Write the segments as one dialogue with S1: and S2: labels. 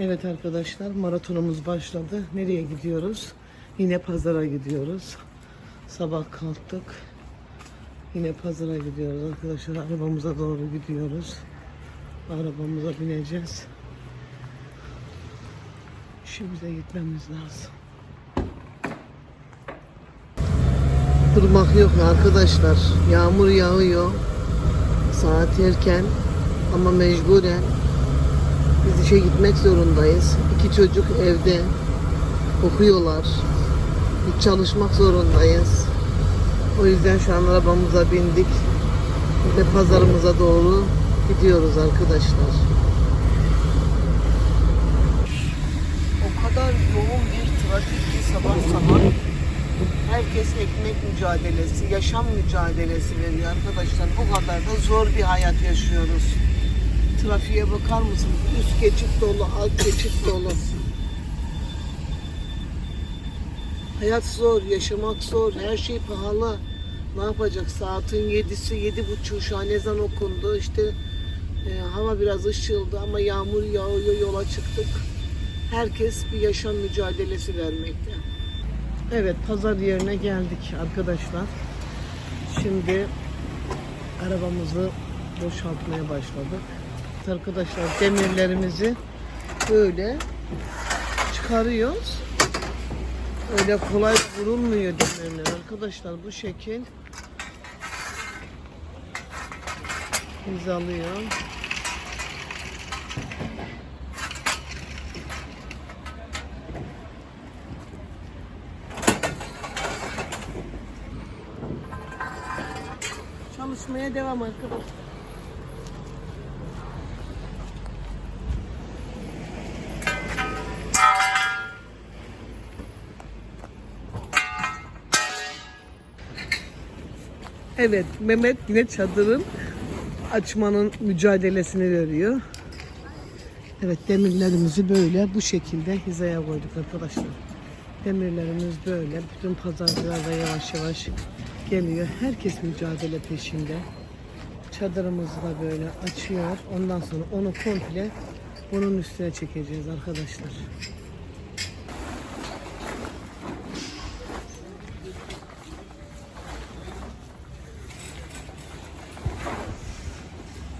S1: Evet arkadaşlar maratonumuz başladı. Nereye gidiyoruz? Yine pazara gidiyoruz. Sabah kalktık. Yine pazara gidiyoruz arkadaşlar. Arabamıza doğru gidiyoruz. Arabamıza bineceğiz. İşimize gitmemiz lazım. Durmak yok arkadaşlar. Yağmur yağıyor. Saat erken ama mecburen biz işe gitmek zorundayız. İki çocuk evde okuyorlar. Biz çalışmak zorundayız. O yüzden şu an arabamıza bindik ve pazarımıza doğru gidiyoruz arkadaşlar. O kadar yoğun bir trafik ki sabah sabah herkes ekmek mücadelesi, yaşam mücadelesi veriyor arkadaşlar. Bu kadar da zor bir hayat yaşıyoruz. Trafiğe bakar mısınız? Üst geçit dolu, alt geçit dolu. Hayat zor, yaşamak zor, her şey pahalı. Ne yapacak? Saatin yedisi, yedi buçuğu şu an ezan okundu. İşte e, hava biraz ışıldı ama yağmur yağıyor, yola çıktık. Herkes bir yaşam mücadelesi vermekte. Evet, pazar yerine geldik arkadaşlar. Şimdi arabamızı boşaltmaya başladık. Arkadaşlar demirlerimizi böyle çıkarıyoruz. Öyle kolay vurulmuyor demirler arkadaşlar. Bu şekil hizalıyor. Çalışmaya devam arkadaşlar. Evet, Mehmet yine çadırın açmanın mücadelesini veriyor. Evet, demirlerimizi böyle bu şekilde hizaya koyduk arkadaşlar. Demirlerimiz böyle. Bütün pazarcılar da yavaş yavaş geliyor. Herkes mücadele peşinde. Çadırımızı da böyle açıyor. Ondan sonra onu komple bunun üstüne çekeceğiz arkadaşlar.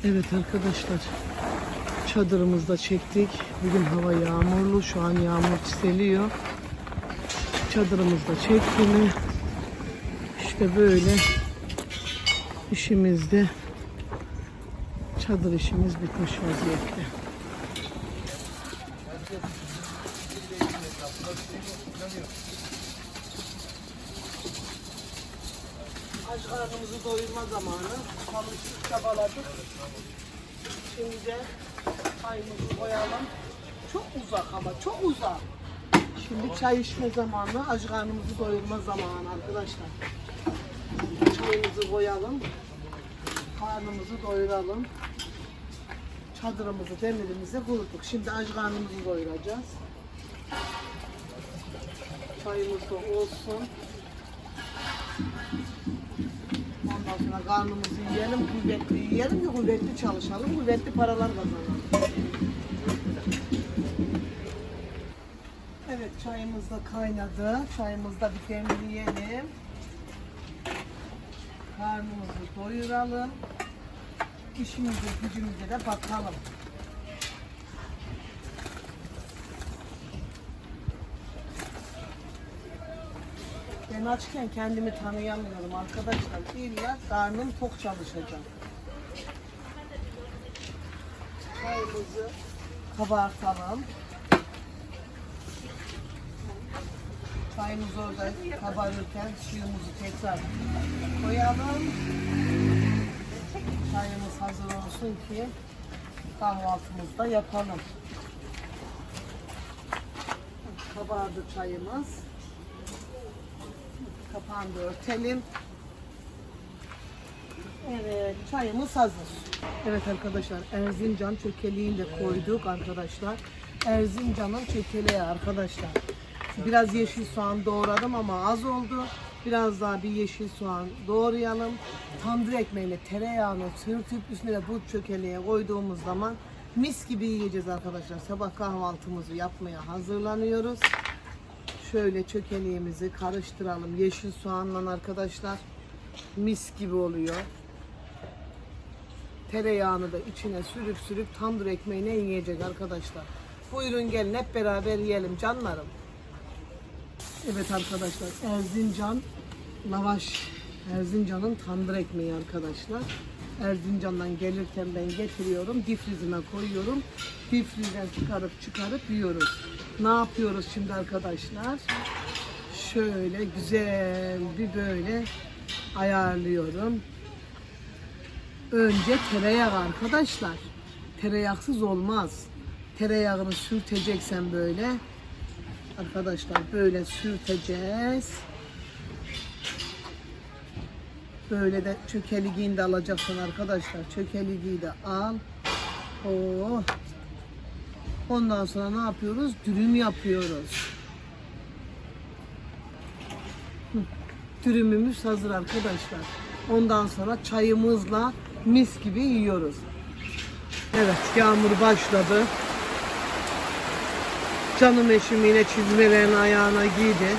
S1: Evet arkadaşlar çadırımızda çektik. Bugün hava yağmurlu. Şu an yağmur çiseliyor. Çadırımızda çektiğini işte böyle işimizde çadır işimiz bitmiş vaziyette. Aç karnımızı doyurma zamanı. Çalıştık, çabaladık. Şimdi de çayımızı koyalım. Çok uzak ama çok uzak. Şimdi çay içme zamanı, aç karnımızı doyurma zamanı arkadaşlar. Çayımızı koyalım. Karnımızı doyuralım. Çadırımızı, demirimizi kurduk. Şimdi aç karnımızı doyuracağız. Çayımız da olsun. Sonra karnımızı yiyelim, kuvvetli yiyelim ki kuvvetli çalışalım, kuvvetli paralar kazanalım. Evet çayımız da kaynadı. Çayımızı da bir demleyelim. Karnımızı doyuralım. İşimize gücümüze de bakalım. Ben açken kendimi tanıyamıyorum arkadaşlar. İlla karnım tok çalışacak. Çayımızı kabartalım. Çayımız orada kabarırken suyumuzu tekrar koyalım. Çayımız hazır olsun ki kahvaltımızı da yapalım. Kabardı çayımız. Kapağını da örtelim. Evet, çayımız hazır. Evet arkadaşlar, Erzincan çökeleğini de koyduk arkadaşlar. Erzincan'ın çökeleği arkadaşlar. Biraz yeşil soğan doğradım ama az oldu. Biraz daha bir yeşil soğan doğrayalım. Tandır ekmeğiyle tereyağını sürtüp üstüne de bu çökeleğe koyduğumuz zaman Mis gibi yiyeceğiz arkadaşlar. Sabah kahvaltımızı yapmaya hazırlanıyoruz. Şöyle çökeleğimizi karıştıralım. Yeşil soğanla arkadaşlar. Mis gibi oluyor. Tereyağını da içine sürüp sürüp tandır ekmeğine yiyecek arkadaşlar. Buyurun gelin hep beraber yiyelim canlarım. Evet arkadaşlar Erzincan lavaş Erzincan'ın tandır ekmeği arkadaşlar. Erzincan'dan gelirken ben getiriyorum. Difrizime koyuyorum. Difrizden çıkarıp çıkarıp yiyoruz. Ne yapıyoruz şimdi arkadaşlar? Şöyle güzel bir böyle ayarlıyorum. Önce tereyağı arkadaşlar. Tereyaksız olmaz. Tereyağını sürteceksen böyle. Arkadaşlar böyle sürteceğiz. Böyle de çökeliğini de alacaksın arkadaşlar. Çökeliği de al. Oh. Ondan sonra ne yapıyoruz? Dürüm yapıyoruz. Dürümümüz hazır arkadaşlar. Ondan sonra çayımızla mis gibi yiyoruz. Evet yağmur başladı. Canım eşim yine çizmelerini ayağına giydi.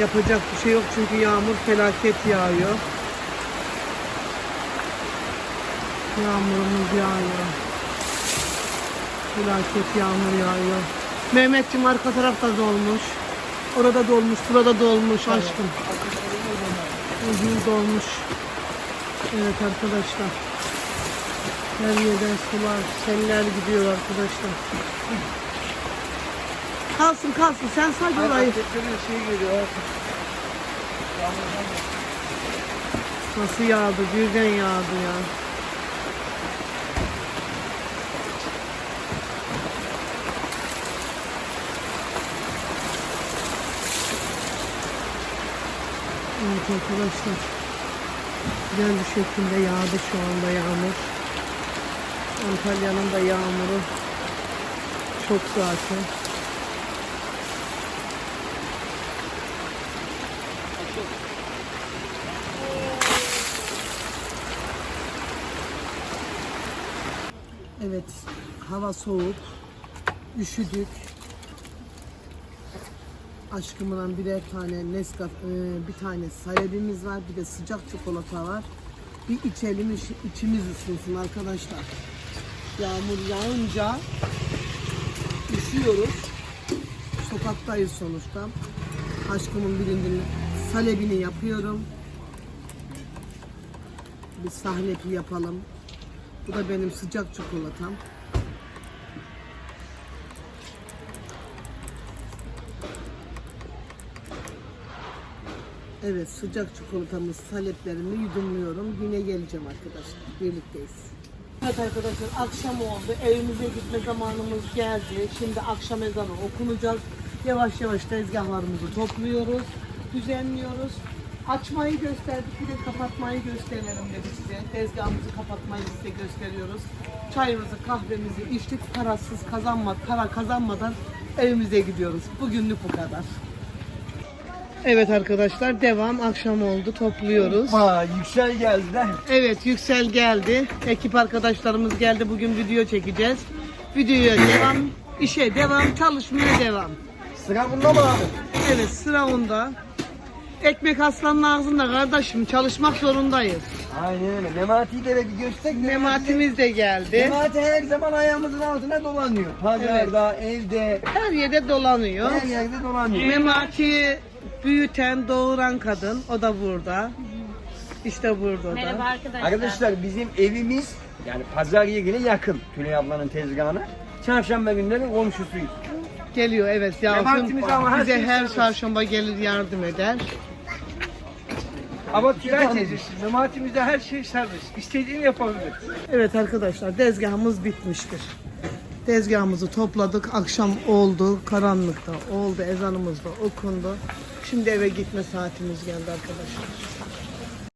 S1: Yapacak bir şey yok çünkü yağmur felaket yağıyor. Yağmurumuz yağıyor. Felaket yağmur yağıyor. Mehmetciğim arka tarafta dolmuş. Orada dolmuş, burada dolmuş aşkım. Ucuz dolmuş. Evet arkadaşlar. Her yerden sular, seller gidiyor arkadaşlar. Kalsın kalsın sen sadece orayı.
S2: şey.
S1: Nasıl yağdı? Birden yağdı ya. Evet arkadaşlar. Güzel bir şekilde yağdı şu anda yağmur. Antalya'nın da yağmuru çok zaten. Evet, hava soğuk, üşüdük. Aşkımla birer tane Nescafe, e, bir tane salebimiz var, bir de sıcak çikolata var. Bir içelim, iç- içimiz ısınsın arkadaşlar. Yağmur yağınca üşüyoruz. Sokaktayız sonuçta. Aşkımın birinin salebini yapıyorum. Bir sahnepi yapalım. Bu da benim sıcak çikolatam. Evet sıcak çikolatamız saleplerimi yudumluyorum. Yine geleceğim arkadaşlar. Birlikteyiz. Evet arkadaşlar akşam oldu. Evimize gitme zamanımız geldi. Şimdi akşam ezanı okunacak. Yavaş yavaş tezgahlarımızı topluyoruz. Düzenliyoruz. Açmayı gösterdik. Bir de kapatmayı gösterelim dedi size. Tezgahımızı kapatmayı size gösteriyoruz. Çayımızı, kahvemizi içtik. Parasız kazanmadan, para kazanmadan evimize gidiyoruz. Bugünlük bu kadar. Evet arkadaşlar devam akşam oldu topluyoruz.
S2: Ha yüksel geldi de.
S1: Evet Yüksel geldi. Ekip arkadaşlarımız geldi. Bugün video çekeceğiz. Videoya devam, işe devam, çalışmaya devam.
S2: Sıra bunda mı abi?
S1: Evet sıra onda. Ekmek aslanın ağzında kardeşim çalışmak zorundayız.
S2: Aynen öyle. Memati'yi de bir göster.
S1: Mematimiz de geldi.
S2: Memati her zaman ayağımızın altına dolanıyor. Pazarda, evde,
S1: Her yerde dolanıyor.
S2: her yerde dolanıyor.
S1: Memati büyüten, doğuran kadın. O da burada. İşte burada o
S3: Merhaba
S1: da.
S3: arkadaşlar.
S2: Arkadaşlar bizim evimiz yani pazar yerine yakın Tülay ablanın tezgahına. Çarşamba günleri komşusuyuz.
S1: Geliyor evet
S2: Mematimiz ama her
S1: Bize
S2: şey
S1: her çarşamba gelir yardım eder.
S4: Ama Tülay teyzesi, memaatimizde her şey serbest. İstediğini yapabilir.
S1: Evet arkadaşlar tezgahımız bitmiştir. Tezgahımızı topladık. Akşam oldu. Karanlıkta oldu. Ezanımız da okundu. Şimdi eve gitme saatimiz geldi arkadaşlar.